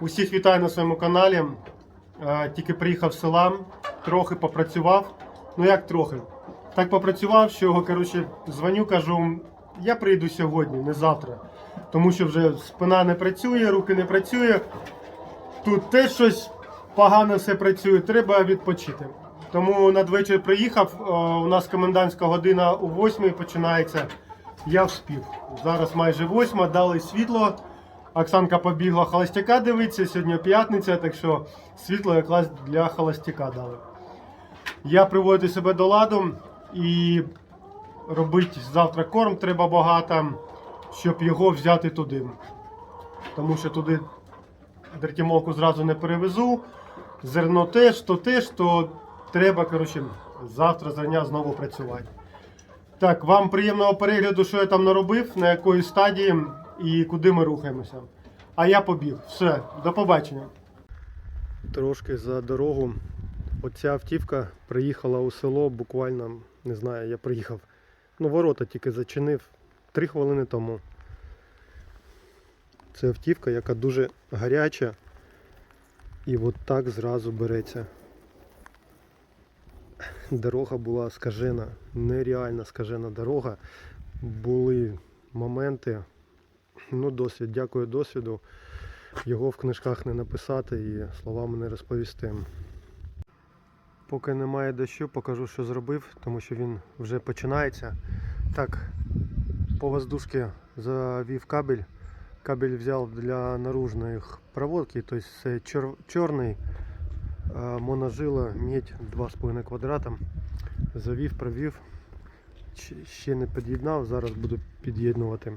Усіх вітаю на своєму каналі. Е, Тільки приїхав з села, трохи попрацював. Ну як трохи? Так попрацював, що коротше, дзвоню, кажу, я прийду сьогодні, не завтра. Тому що вже спина не працює, руки не працює. Тут теж щось погано все працює, треба відпочити. Тому надвечір приїхав. е, У нас комендантська година у 8 починається. Я вспів. Зараз майже 8, дали світло. Оксанка побігла холостяка дивитися, сьогодні п'ятниця, так що світло якраз для холостяка дали. Я приводжу себе до ладу і робити завтра корм треба багато, щоб його взяти туди. Тому що туди дертімолку зразу не перевезу. Зерно теж, то теж, то треба коротше, завтра зрання знову працювати. Так, вам приємного перегляду, що я там наробив, на якої стадії і куди ми рухаємося. А я побіг. Все, до побачення. Трошки за дорогу. Оця автівка приїхала у село буквально, не знаю, я приїхав. Ну, ворота тільки зачинив три хвилини тому. Це автівка, яка дуже гаряча і от так зразу береться. Дорога була скажена, нереально скажена дорога. Були моменти, ну досвід, дякую досвіду. Його в книжках не написати і словами не розповісти. Поки немає дощу, покажу, що зробив, тому що він вже починається. Так, по воздушці завів кабель. Кабель взяв для наружних проводки, тобто це чор- чорний моножила, медь 2,5 квадрата. Завів, провів. Ще не під'єднав, зараз буду під'єднувати.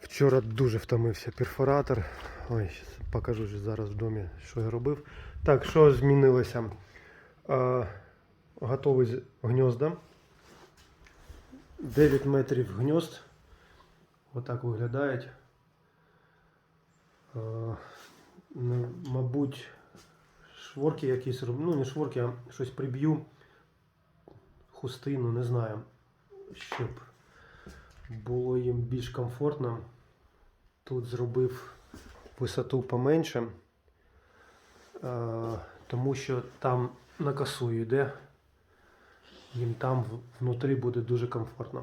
Вчора дуже втомився перфоратор. Ой, покажу ж зараз в домі, що я робив. Так, що змінилося? Готовий з- гнізда. 9 метрів гнізд. Отак виглядають. Е, ну, мабуть, шворки якісь роб- ну не шворки, а щось приб'ю. Хустину, не знаю. Щоб було їм більш комфортно. Тут зробив висоту поменше, е, тому що там на косу йде. Їм там внутрі буде дуже комфортно.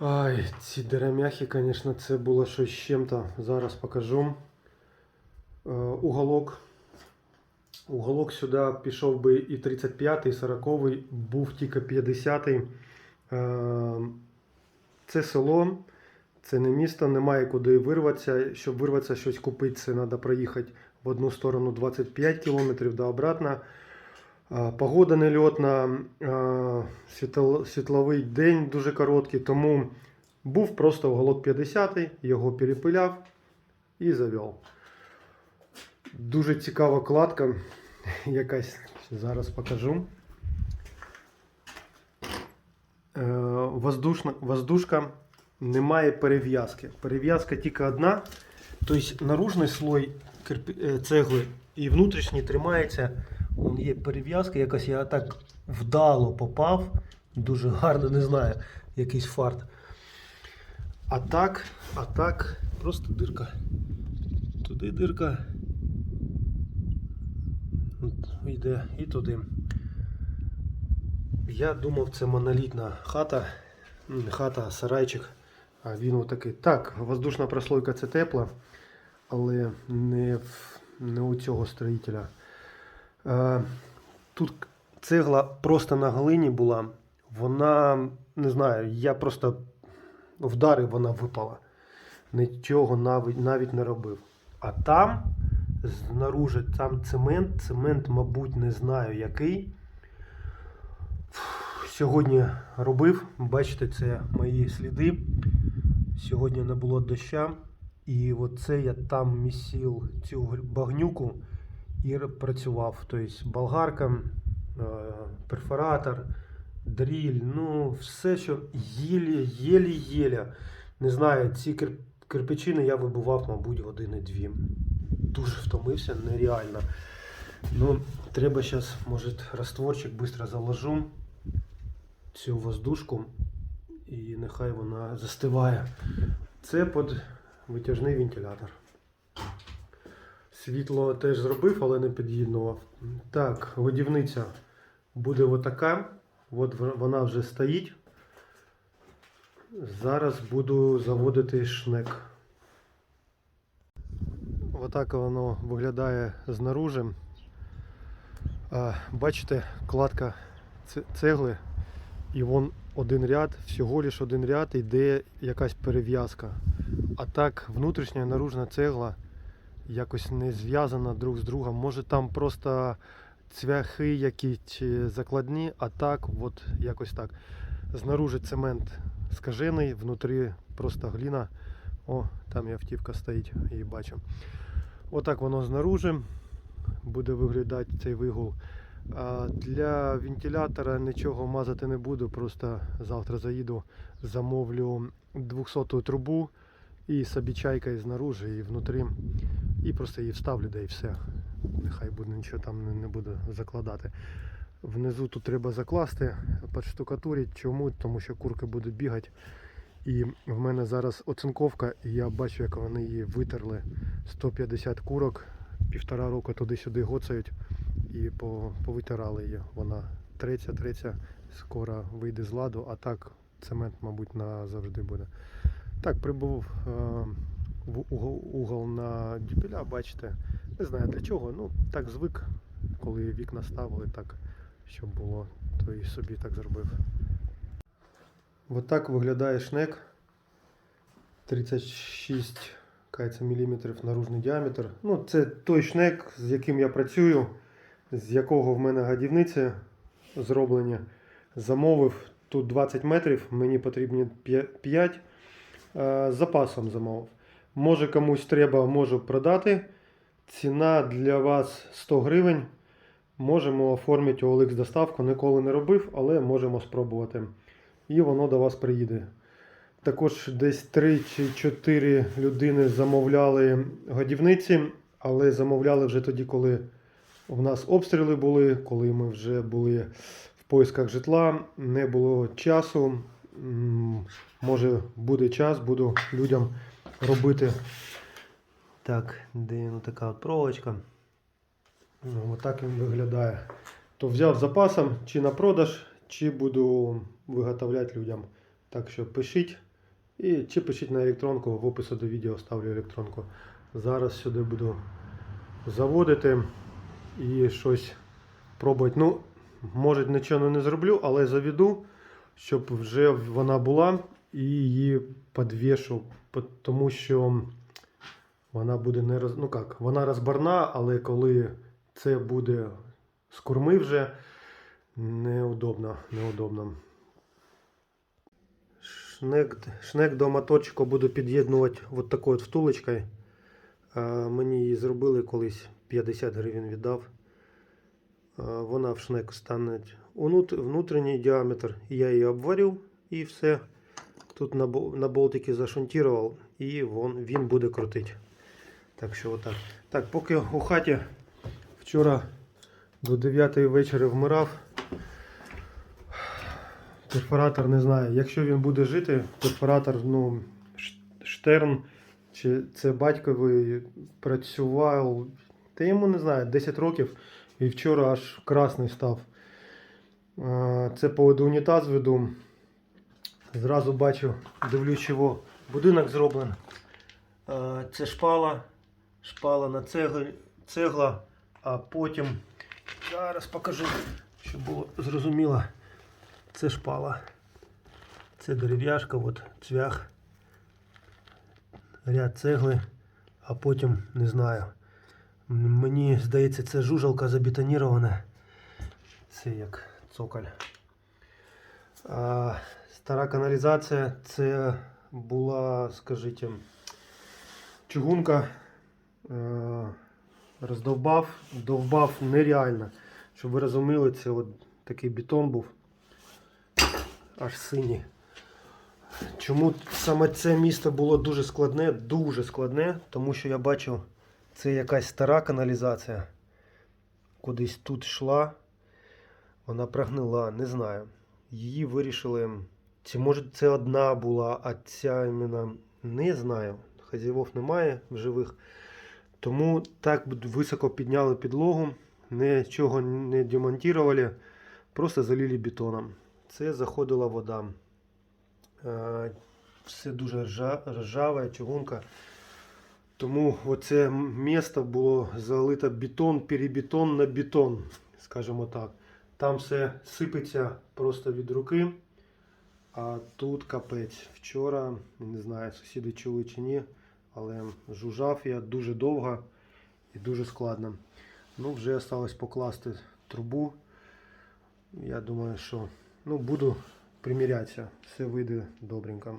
Ай, ці дерев'яхи, звісно, це було щось з чим-то. Зараз покажу. Е, уголок. Уголок сюди пішов би і 35-й, і 40-й, був тільки 50-й. Це село, це не місто, немає куди вирватися. Щоб вирватися, щось купити, це треба проїхати в одну сторону 25 кілометрів до обратно. Погода нельотна, світловий день дуже короткий, тому був просто уголок 50, його перепиляв і завів. Дуже цікава кладка, якась зараз покажу. Е, Воздушна, воздушка немає перев'язки. Перев'язка тільки одна. Тобто наружний слой е, цегли і внутрішній тримається. Вон є перев'язка, якась я так вдало попав. Дуже гарно, не знаю, якийсь фарт. А так, а так, просто дирка. Туди дирка. От Йде і туди. Я думав, це монолітна хата. Хата, сарайчик. А він отакий. Так, воздушна прослойка це тепла, але не, в, не у цього строїтеля. Е, Тут цегла просто на глині була. Вона, не знаю, я просто вдарив, вона випала. Нічого навіть, навіть не робив. А там, знаружи, там цемент. Цемент, мабуть, не знаю який. Сьогодні робив, бачите, це мої сліди. Сьогодні не було доща. І оце я там місів цю багнюку і працював. Тобто болгарка, е, перфоратор, дріль, ну все, що єлі, єлі, єлі. Не знаю, ці кир- кирпичини я вибивав, мабуть, години дві. Дуже втомився, нереально. Ну, треба зараз, може, растворчик швидко заложу цю воздушку і нехай вона застиває. Це під витяжний вентилятор. Світло теж зробив, але не під'єднував. Так, годівниця буде отака. От вона вже стоїть. Зараз буду заводити шнек. Отак воно виглядає знаружи. Бачите, кладка цегли, і вон один ряд, всього лиш один ряд, йде якась перев'язка. А так, внутрішня наружна цегла якось не зв'язана друг з другом. Може там просто цвяхи які чи закладні, а так, от якось так. Знаружи цемент скажений, внутрі просто гліна. О, там і автівка стоїть, її бачу. Отак воно знаружи буде виглядати цей вигул. Для вентилятора нічого мазати не буду, просто завтра заїду, замовлю 200 ту трубу і собі чайкою знаружи і внутрі. І просто її вставлю, да і все. Нехай буде нічого там не буду закладати. Внизу тут треба закласти, підштукатурити. Чому? Тому що курки будуть бігати. І в мене зараз оцинковка, і я бачу, як вони її витерли. 150 курок, півтора року туди-сюди гоцають і повитирали її. Вона третя, третя, скоро вийде з ладу, а так цемент, мабуть, назавжди буде. Так, прибув е, в угол, угол на дюпеля, бачите. Не знаю для чого, ну так звик, коли вікна ставили, так щоб було, то і собі так зробив. Ось так виглядає шнек. 36 кається, міліметрів наружний діаметр. Ну, це той шнек, з яким я працюю, з якого в мене годівниці зроблені. Замовив тут 20 метрів, мені потрібні 5. З запасом замовив. Може комусь треба, можу продати. Ціна для вас 100 гривень. Можемо оформити OLX доставку. Ніколи не робив, але можемо спробувати. І воно до вас приїде. Також десь 3 чи 4 людини замовляли годівниці, але замовляли вже тоді, коли в нас обстріли були, коли ми вже були в поисках житла, не було часу. Може буде час, буду людям робити. Так, де ну, така от проволочка. Ну, Отак він виглядає. То взяв запасом чи на продаж, чи буду виготовляти людям. Так що пишіть. І чи пишіть на електронку, в описі до відео ставлю електронку. Зараз сюди буду заводити і щось пробувати. Ну, може нічого не зроблю, але заведу, щоб вже вона була і її підвішу, тому що вона буде не роз... ну як, вона розбарна, але коли це буде з корми вже неудобно. неудобно. Шнек, шнек до моторчика буду під'єднувати от такою от втулочкою. Мені її зробили колись 50 гривень віддав. Вона в шнек стане внутрішній діаметр. Я її обварив і все. Тут на болтики зашунтував і вон, він буде крутити. Так що отак. Так, поки у хаті вчора до 9 вечора вмирав. Перфоратор не знаю. Якщо він буде жити, перфоратор, ну, Штерн, чи це батьковий працював, та йому не знаю, 10 років і вчора аж красний став. Це по унітаз веду. Зразу бачу, дивлюсь, чого будинок зроблений. Це шпала, шпала на цегла, цегла, а потім зараз покажу, щоб було зрозуміло. Це шпала. Це дерев'яшка, от цвях, ряд цегли, а потім не знаю. Мені здається, це жужалка забетонірована. Це як цоколь. А, стара каналізація це була, скажіть, чугунка. Е, роздовбав, довбав нереально. Щоб ви розуміли, це от такий бетон був аж сині. Чому саме це місто було дуже складне, дуже складне, тому що я бачу, це якась стара каналізація. Кудись тут йшла, вона прогнила, не знаю. Її вирішили. Чи може це одна була, а ця іменно не знаю. Хазяївов немає в живих. Тому так високо підняли підлогу, нічого не демонтували, просто залили бетоном. Це заходила вода. Е, Все дуже ржаве, чугунка. Тому оце місто було залито бетон, перебетон на бетон, скажімо так. Там все сипеться просто від руки. А тут капець. Вчора, не знаю, сусіди чули чи ні, але жужжав я дуже довго і дуже складно. Ну, вже осталось покласти трубу. Я думаю, що ну, буду примірятися. Все вийде добренько.